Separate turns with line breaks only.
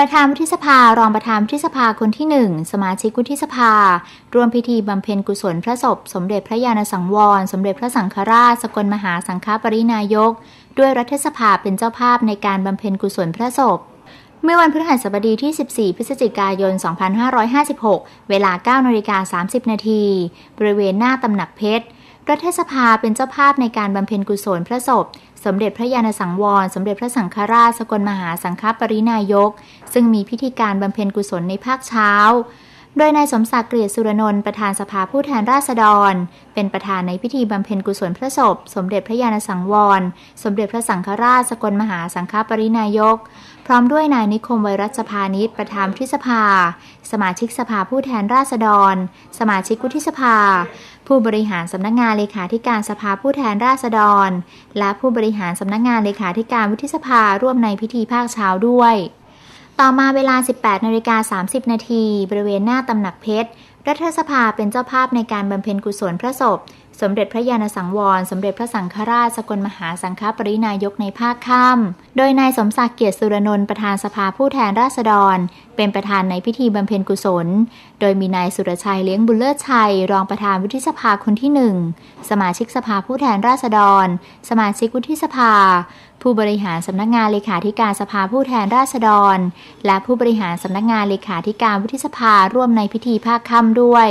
ประธานวุฒิสภารองประธานวุฒิสภาคนที่หนึ่งสมาชิกวุฒิสภา ร่วมพิธีบำเพ็ญกุศลพระศพ สมเด็จพระญาณสังวร สมเด็จพระสังฆราช สกลมหาสังฆปรินายก ด้วยรัฐสภาเป็นเจ้าภาพในการบำเพ็ญกุศลพระศพ เมื่อวันพฤหัสบดีที่ 14 พฤศจิกายน 2556 เวลา 9นาฬิกา30 นาที บริเวณหน้าตำหนักเพชร รัฐสภาเป็นเจ้าภาพในการบำเพ็ญกุศลพระศพ สมเด็จพระยาณสังวร สมเด็จพระสังฆราชสกลมหาสังฆปรินายก ซึ่งมีพิธีการบำเพ็ญกุศลในภาคเช้า โดยนายสมศักดิ์เกลียรติสุรนนท์ประธานสภาผู้แทนราษฎร เป็นประธานในพิธีบำเพ็ญกุศลพระศพ สมเด็จพระญาณสังวร สมเด็จพระสังฆราชสกลมหาสังฆปรินายก พร้อมด้วยนายนิคมไวรัชพานิชประธานวุฒิสภา สมาชิกสภาผู้แทนราษฎร สมาชิกวุฒิสภา ผู้บริหารสำนักงานเลขาธิการสภาผู้แทนราษฎร และผู้บริหารสำนักงานเลขาธิการวุฒิสภาร่วมในพิธีภาคเช้าด้วย ต่อมาเวลา 18นาฬิกา30 นาที บริเวณหน้าตำหนักเพชร รัฐสภาเป็นเจ้าภาพในการบำเพ็ญกุศลพระศพ สมเด็จพระญาณสังวร สมเด็จพระสังฆราชสกลมหาสังฆปรินายกในภาคค่ำโดยนายสมศักดิ์เกียรติสุรนนท์ประธานสภาผู้แทนราษฎร เป็นประธานในพิธีบำเพ็ญกุศล โดยมีนายสุรชัยเลี้ยงบุญเลิศชัย รองประธานวุฒิสภาคนที่หนึ่งสมาชิกสภาผู้แทนราษฎร สมาชิกวุฒิสภาผู้บริหารสำนักงานเลขาธิการสภาผู้แทนราษฎร และผู้บริหารสำนักงานเลขาธิการวุฒิสภาร่วมในพิธีภาคค่ำด้วย